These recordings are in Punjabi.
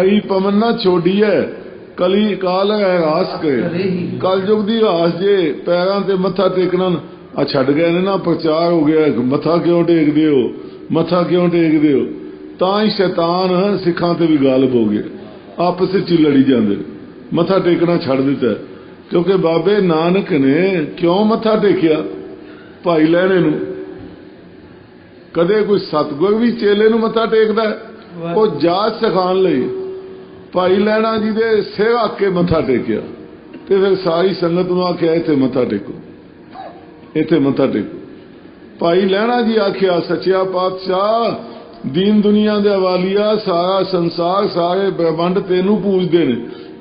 ਆਈ ਪਵਨ ਨਾ ਛੋਡੀਐ ਕਲੀ ਕਾਲ ਹੈ ਰਾਸ ਕੇ। ਕਲ ਯੁਗ ਦੀ ਰਾਸ ਜੇ ਪੈਰਾਂ ਤੇ ਮੱਥਾ ਟੇਕਣਾ ਆ ਛੱਡ ਗਏ ਨੇ ਨਾ ਪ੍ਰਚਾਰ ਹੋ ਗਿਆ ਮੱਥਾ ਕਿਉਂ ਟੇਕਦੇ ਹੋ ਮੱਥਾ ਕਿਉਂ ਟੇਕਦੇ ਹੋ ਤਾਂ ਹੀ ਸ਼ੈਤਾਨ ਸਿੱਖਾਂ ਤੇ ਵੀ ਗਾਲਬ ਹੋ ਗਿਆ। ਆਪਸ ਵਿੱਚ ਲੜੀ ਜਾਂਦੇ। ਮੱਥਾ ਟੇਕਣਾ ਛੱਡ ਦਿੱਤਾ। ਕਿਉਂਕਿ ਬਾਬੇ ਨਾਨਕ ਨੇ ਕਿਉਂ ਮੱਥਾ ਟੇਕਿਆ? ਭਾਈ ਲੈਣੇ ਨੂੰ। ਕਦੇ ਕੋਈ ਸਤਗੁਰ ਵੀ ਚੇਲੇ ਨੂੰ ਮੱਥਾ ਟੇਕਦਾ? ਉਹ ਜਾਚ ਸਿਖਾਉਣ ਲਈ। ਭਾਈ ਲੈਣਾ ਜੀ ਦੇ ਆ ਕੇ ਮੱਥਾ ਟੇਕਿਆ। ਤੇ ਫਿਰ ਸਾਰੀ ਸੰਗਤ ਨੂੰ ਆਖਿਆ ਇੱਥੇ ਮੱਥਾ ਟੇਕੋ। ਇੱਥੇ ਮੱਥਾ ਟੇਕੋ। ਭਾਈ ਲੈਣਾ ਜੀ ਆਖਿਆ ਸੱਚਿਆ ਪਾਤਸ਼ਾਹ ਦੀਨ ਦੁਨੀਆ ਦੇ ਵਾਲੀਆ ਸਾਰਾ ਸੰਸਾਰ ਸਾਰੇ ਬ੍ਰਹਮੰਡ ਤੈਨੂੰ ਪੂਜਦੇ ਨੇ।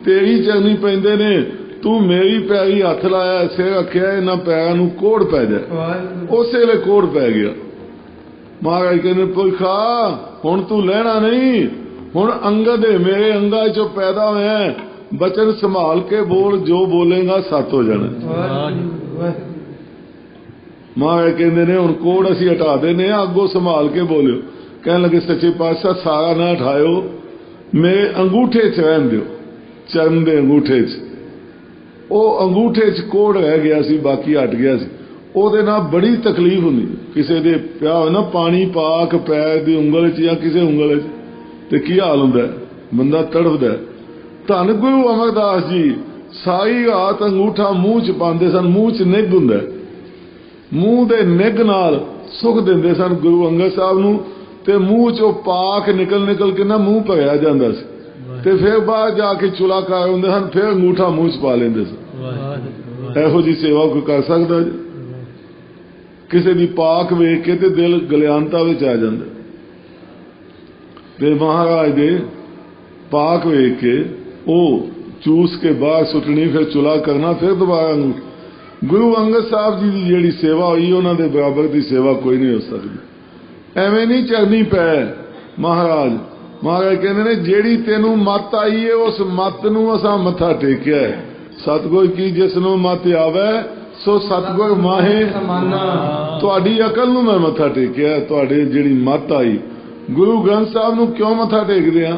ਤੇਰੀ ਚਰਨੀ ਪੈਂਦੇ ਨੇ ਤੂੰ ਮੇਰੀ ਪੈਰੀ ਹੱਥ ਲਾਇਆ ਸਿਰ ਰੱਖਿਆ ਇਹਨਾਂ ਪੈਰਾਂ ਨੂੰ ਕੋੜ ਪੈ ਜਾ। ਉਸੇ ਵੇਲੇ ਕੋੜ ਪੈ ਗਿਆ। ਮਹਾਰਾਜ ਕਹਿੰਦੇ ਪੁਰਖਾ ਹੁਣ ਤੂੰ ਲੈਣਾ ਨਹੀਂ ਹੁਣ ਅੰਗਦ ਹੈ ਮੇਰੇ ਅੰਗਾਂ ਚੋਂ ਪੈਦਾ ਹੋਇਆ ਬਚਨ ਸੰਭਾਲ ਕੇ ਬੋਲ, ਜੋ ਬੋਲੇਗਾ ਸੱਤ ਹੋ ਜਾਣਾ। ਮਾਂ ਕਹਿੰਦੇ ਨੇ, ਹੁਣ ਕੋੜ ਅਸੀਂ ਹਟਾ ਦੇਨੇ ਆ ਅੱਗੋਂ ਸੰਭਾਲ ਕੇ ਬੋਲਿਓ। ਕਹਿਣ ਲੱਗੇ, ਸੱਚੇ ਪਾਤਸ਼ਾਹ, ਸਾਰਾ ਨਾ ਹਟਾਇਓ ਮੇਰੇ ਅੰਗੂਠੇ 'ਚ ਰਹਿਣ ਦਿਓ, ਚਰਨ ਦੇ ਅੰਗੂਠੇ 'ਚ। ਉਹ ਅੰਗੂਠੇ 'ਚ ਕੋੜ ਰਹਿ ਗਿਆ ਸੀ, ਬਾਕੀ ਹਟ ਗਿਆ ਸੀ। ਉਹਦੇ ਨਾਲ ਬੜੀ ਤਕਲੀਫ ਹੁੰਦੀ। ਕਿਸੇ ਦੇ ਪਿਆ ਹੋਇਆ ਨਾ, ਪਾਣੀ ਪਾਕ, ਪੈਰ ਦੀ ਉਂਗਲ 'ਚ ਜਾਂ ਕਿਸੇ ਉਂਗਲ 'ਚ। ਤੇ ਕੀ ਹਾਲ ਹੁੰਦਾ? ਬੰਦਾ ਤੜਫਦਾ। ਧੰਨ ਗੁਰੂ ਅਮਰਦਾਸ ਜੀ ਸਾਰੀ ਰਾਤ ਅੰਗੂਠਾ ਮੂੰਹ 'ਚ ਪਾਉਂਦੇ ਸਨ ਮੂੰਹ 'ਚ ਨਿੱਘ ਹੁੰਦਾ। ਮੂੰਹ ਦੇ ਨਿੱਘ ਨਾਲ ਸੁਖ ਦਿੰਦੇ ਸਨ ਗੁਰੂ ਅੰਗਦ ਸਾਹਿਬ ਨੂੰ ਤੇ ਮੂੰਹ 'ਚੋਂ ਪਾਕ ਨਿਕਲ ਨਿਕਲ ਕੇ ਨਾ ਮੂੰਹ ਭਰਿਆ ਜਾਂਦਾ ਸੀ। ਤੇ ਫਿਰ ਬਾਹਰ ਜਾ ਕੇ ਚੁਲਾ ਕਰ ਹੁੰਦੇ ਸਨ ਫਿਰ ਅੰਗੂਠਾ ਮੂੰਹ 'ਚ ਪਾ ਲੈਂਦੇ ਸਨ। ਇਹੋ ਜੀ ਸੇਵਾ ਕੋਈ ਕਰ ਸਕਦਾ ਜੀ? ਕਿਸੇ ਦੀ ਪਾਕ ਵੇਖ ਕੇ ਤੇ ਦਿਲ ਗਲਿਆਨਤਾ ਵਿੱਚ ਆ ਜਾਂਦਾ। ਤੇ ਮਹਾਰਾਜ ਦੇ ਪਾਕ ਵੇਖ ਕੇ ਉਹ ਚੂਸ ਕੇ ਬਾਹਰ ਸੁੱਟਣੀ ਫਿਰ ਚੁਲਾ ਕਰਨਾ ਫਿਰ ਦੁਬਾਰਾ ਨੂੰ ਗੁਰੂ ਅੰਗਦ ਸਾਹਿਬ ਜੀ ਦੀ ਜਿਹੜੀ ਸੇਵਾ ਹੋਈ ਉਹਨਾਂ ਦੇ ਬਰਾਬਰ ਦੀ ਸੇਵਾ ਕੋਈ ਨਹੀਂ ਹੋ ਸਕਦੀ। ਐਵੇਂ ਨਹੀਂ ਚਰਨੀ ਪੈ ਮਹਾਰਾਜ। ਮਹਾਰਾਜ ਕਹਿੰਦੇ ਨੇ ਜਿਹੜੀ ਤੈਨੂੰ ਮੱਤ ਆਈ ਏ ਉਸ ਮੱਤ ਨੂੰ ਅਸਾਂ ਮੱਥਾ ਟੇਕਿਆ ਹੈ। ਸਤਿਗੁਰ ਕੀ ਜਿਸ ਨੂੰ ਮੱਤ ਆਵੇ ਸੋ ਸਤਿਗੁਰ ਮਾਹੇ। ਤੁਹਾਡੀ ਅਕਲ ਨੂੰ ਮੈਂ ਮੱਥਾ ਟੇਕਿਆ ਤੁਹਾਡੇ ਜਿਹੜੀ ਮੱਤ ਆਈ ਗੁਰੂ ਗ੍ਰੰਥ ਸਾਹਿਬ ਨੂੰ ਕਿਉਂ ਮੱਥਾ ਟੇਕਦੇ ਆ?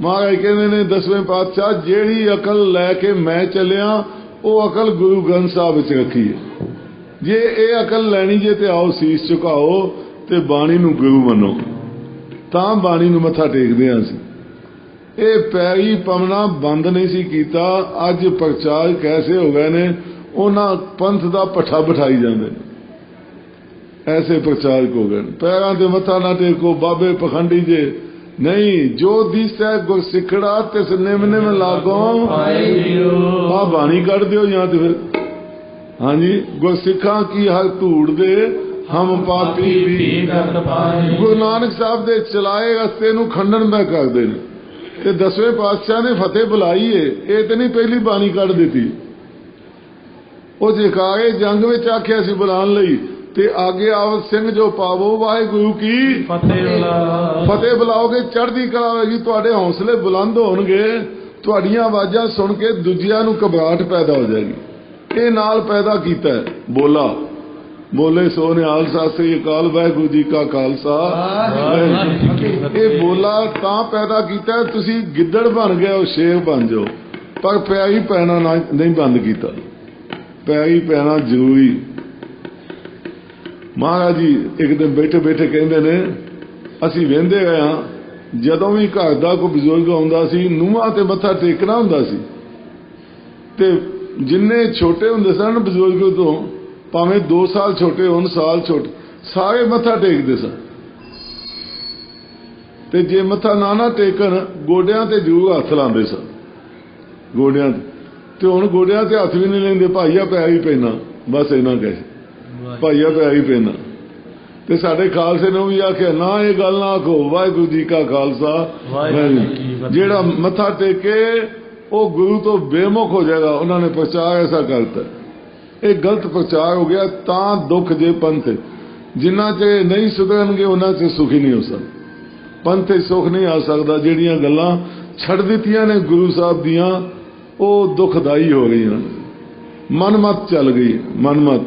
ਮਹਾਰਾਜ ਕਹਿੰਦੇ ਨੇ, ਦਸਵੇਂ ਪਾਤਸ਼ਾਹ, ਜਿਹੜੀ ਅਕਲ ਲੈ ਕੇ ਮੈਂ ਚੱਲਿਆ, ਉਹ ਅਕਲ ਗੁਰੂ ਗ੍ਰੰਥ ਸਾਹਿਬ ਵਿੱਚ ਰੱਖੀ ਹੈ। ਜੇ ਇਹ ਅਕਲ ਲੈਣੀ ਜੇ ਤੇ ਆਓ, ਸੀਸ ਝੁਕਾਓ ਤੇ ਬਾਣੀ ਨੂੰ ਗੁਰੂ ਮੰਨੋ। ਤਾਂ ਬਾਣੀ ਨੂੰ ਮੱਥਾ ਟੇਕਦੇ ਆ ਅਸੀਂ। ਇਹ ਪੈਰੀ ਪਵਨਾ ਬੰਦ ਨਹੀਂ ਸੀ ਕੀਤਾ, ਅੱਜ ਪ੍ਰਚਾਰ ਕੈਸੇ ਹੋ ਗਏ ਨੇ, ਉਹਨਾਂ ਪੰਥ ਦਾ ਪੱਠਾ ਬਿਠਾਈ ਜਾਂਦੇ ਨੇ। ਐਸੇ ਪ੍ਰਚਾਰਕ ਹੋ ਗਏ। ਪੈਰਾਂ ਤੇ ਮੱਥਾ ਨਾ ਟੇਕੋ ਬਾਬੇ ਪਖੰਡੀ ਜੇ। ਨਹੀਂ ਜੋ ਦੀਸੈ ਗੁਰ ਸਿੱਖੜਾ ਤਿਸ ਨਿਮ ਨਿਮ ਲਾਗੋ। ਆ ਬਾਣੀ ਕੱਢ ਦਿਓ ਜਾਂ ਤੇ ਫਿਰ। ਹਾਂਜੀ ਗੁਰ ਸਿੱਖਾਂ ਕੀ ਹਰ ਧੂੜ ਦੇ ਹਮ ਪਾਪੀ ਵੀ। ਗੁਰੂ ਨਾਨਕ ਸਾਹਿਬ ਦੇ ਚਲਾਏ ਰਸਤੇ ਨੂੰ ਖੰਡਨ ਮੈਂ ਕਰਦੇ ਨੇ ਤੇ ਦਸਵੇਂ ਪਾਤਸ਼ਾਹ ਨੇ ਫਤਿਹ ਬੁਲਾਈ ਏ। ਇਹ ਤੇ ਨਹੀਂ ਪਹਿਲੀ ਬਾਣੀ ਕੱਢ ਦਿੱਤੀ। ਉਹ ਜਕਾਏ ਜੰਗ ਵਿੱਚ ਆਖਿਆ ਸੀ ਬੁਲਾਉਣ ਲਈ। ਤੇ ਆਗੇ ਆਵਤ ਸਿੰਘ ਜੋ ਪਾਵੋ ਵਾਹਿਗੁਰੂ ਕੀ। ਫਤਿਹ ਬੁਲਾਓਗੇ ਚੜ੍ਹਦੀ ਕਲਾ ਹੋਏਗੀ ਤੁਹਾਡੇ ਹੌਸਲੇ ਬੁਲੰਦ ਹੋਣਗੇ। ਤੁਹਾਡੀਆਂ ਆਵਾਜ਼ਾਂ ਸੁਣ ਕੇ ਦੂਜਿਆਂ ਨੂੰ ਘਬਰਾਹਟ ਪੈਦਾ ਹੋ ਜਾਏਗੀ। ਇਹ ਨਾਲ ਪੈਦਾ ਕੀਤਾ ਬੋਲਾ। ਬੋਲੇ ਸੋ ਨਿਹਾਲ ਸਾਸਰੀ ਅਕਾਲ ਵਾਹਿਗੁਰੂ ਜੀ ਕਾ ਖਾਲਸਾ। ਫਤਿਹ। ਇਹ ਬੋਲਾ ਤਾਂ ਪੈਦਾ ਕੀਤਾ ਤੁਸੀਂ ਗਿੱਦੜ ਬਣ ਗਏ ਹੋ ਸ਼ੇਰ ਬਣ ਜਾਓ। ਪਰ ਪਿਆਰੀ ਪੈਣਾ ਨਹੀਂ ਬੰਦ ਕੀਤਾ। ਪਿਆਰੀ ਪੈਣਾ ਜ਼ਰੂਰੀ। ਮਹਾਰਾਜ ਜੀ, ਇੱਕ ਦਿਨ ਬੈਠੇ ਬੈਠੇ ਕਹਿੰਦੇ ਨੇ, ਅਸੀਂ ਵਹਿੰਦੇ ਗਏ ਹਾਂ, ਜਦੋਂ ਵੀ ਘਰ ਦਾ ਕੋਈ ਬਜ਼ੁਰਗ ਆਉਂਦਾ ਸੀ, ਨੂੰਹਾਂ ਤੇ ਮੱਥਾ ਟੇਕਣਾ ਹੁੰਦਾ ਸੀ। ਤੇ ਜਿੰਨੇ ਛੋਟੇ ਹੁੰਦੇ ਸਨ ਬਜ਼ੁਰਗ ਤੋਂ, ਭਾਵੇਂ 2 ਸਾਲ ਛੋਟੇ ਹੋਣ, ਸਾਲ ਛੋਟੇ, ਸਾਰੇ ਮੱਥਾ ਟੇਕਦੇ ਸਨ। ਤੇ ਜੇ ਮੱਥਾ ਨਾ ਨਾ ਟੇਕਣ, ਗੋਡਿਆਂ ਤੇ ਜੂ ਹੱਥ ਲਾਉਂਦੇ ਸਨ। ਗੋਡਿਆਂ ਤੇ। ਹੁਣ ਗੋਡਿਆਂ ਤੇ ਹੱਥ ਵੀ ਨਹੀਂ ਲੈਂਦੇ ਭਾਈਆ ਪੈ ਹੀ ਪੈਣਾ, ਬਸ ਇਹਨਾਂ ਕਹੇ। ਭਾਈਆ ਪੈ ਹੀ ਪੈਣਾ ਤੇ ਸਾਡੇ ਖਾਲਸੇ ਨੇ ਵੀ ਆਖਿਆ ਨਾ ਇਹ ਗੱਲ ਨਾ ਆਖੋ ਵਾਹਿਗੁਰੂ ਜੀ ਕਾ ਖਾਲਸਾ। ਜਿਹੜਾ ਮੱਥਾ ਟੇਕੇ ਉਹ ਗੁਰੂ ਤੋਂ ਬੇਮੁਖ ਹੋ ਜਾਏਗਾ ਉਹਨਾਂ ਨੇ ਪ੍ਰਚਾਰ ਐਸਾ ਕਰਤਾ ਇਹ ਗਲਤ ਪ੍ਰਚਾਰ ਹੋ ਗਿਆ ਤਾਂ ਦੁੱਖ ਜੇ ਪੰਥ। ਜਿੰਨਾ ਚ ਨਹੀਂ ਸੁਧਰਨਗੇ ਉਹਨਾਂ ਚ ਸੁਖੀ ਨਹੀਂ ਹੋ ਸਕਦਾ। ਪੰਥ 'ਚ ਸੁਖ ਨਹੀਂ ਆ ਸਕਦਾ ਜਿਹੜੀਆਂ ਗੱਲਾਂ ਛੱਡ ਦਿੱਤੀਆਂ ਨੇ ਗੁਰੂ ਸਾਹਿਬ ਦੀਆਂ ਉਹ ਦੁਖਦਾਈ ਹੋ ਗਈਆਂ ਮਨਮਤ ਚੱਲ ਗਈ ਮਨਮਤ।